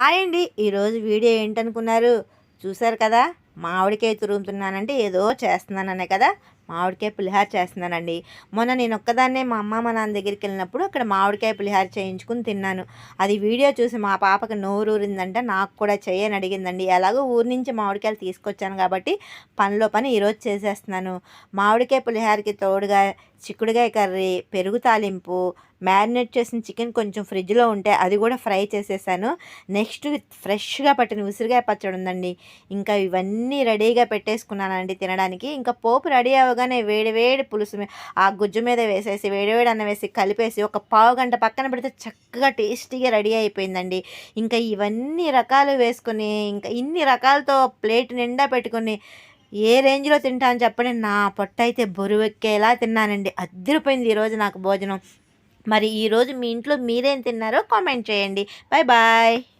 Hi అండి. ఈరోజు video ఏంటనుకున్నారు? చూసారు కదా? మామిడికాయ తురుగుతున్నానంటే ఏదో చేస్తున్నాననే కదా? మామిడికాయ పులిహార చేస్తున్నానండి. మొన్న నేను ఒక్కదాన్నే మా అమ్మ మా నాన్న దగ్గరికి వెళ్ళినప్పుడు అక్కడ మామిడికాయ పులిహార చేయించుకుని తిన్నాను. అది వీడియో చూసి మా పాపకి నోరూరిందంట నాకు కూడా చేయని అడిగిందండి. ఎలాగో ఊరి నుంచి మామిడికాయలు తీసుకొచ్చాను కాబట్టి పనిలో పని ఈరోజు చేసేస్తున్నాను. మామిడికాయ పులిహారకి తోడుగా చిక్కుడుకాయ కర్రీ పెరుగు తాలింపు మ్యారినేట్ చేసిన చికెన్ కొంచెం ఫ్రిడ్జ్లో ఉంటే అది కూడా ఫ్రై చేసేసాను. నెక్స్ట్ ఫ్రెష్గా పట్టిన ఉసిరికాయ పచ్చడి ఉందండి. ఇంకా ఇవన్నీ రెడీగా పెట్టేసుకున్నానండి తినడానికి. ఇంకా పోపు రెడీ అవ్వ వేడి వేడివేడి పులుసు ఆ గుజ్జు మీద వేసేసి వేడివేడి అన్న వేసి కలిపేసి ఒక పావు గంట పక్కన పెడితే చక్కగా టేస్టీగా రెడీ అయిపోయిందండి. ఇంకా ఇవన్నీ రకాలు వేసుకొని ఇంకా ఇన్ని రకాలతో ప్లేట్ నిండా పెట్టుకొని ఏ రేంజ్లో తింటాను చెప్పండి. నా పొట్ట అయితే బరువెక్కేలా తిన్నానండి. అద్దరిపోయింది ఈరోజు నాకు భోజనం. మరి ఈరోజు మీ ఇంట్లో మీరేం తిన్నారో కామెంట్ చేయండి. Bye bye.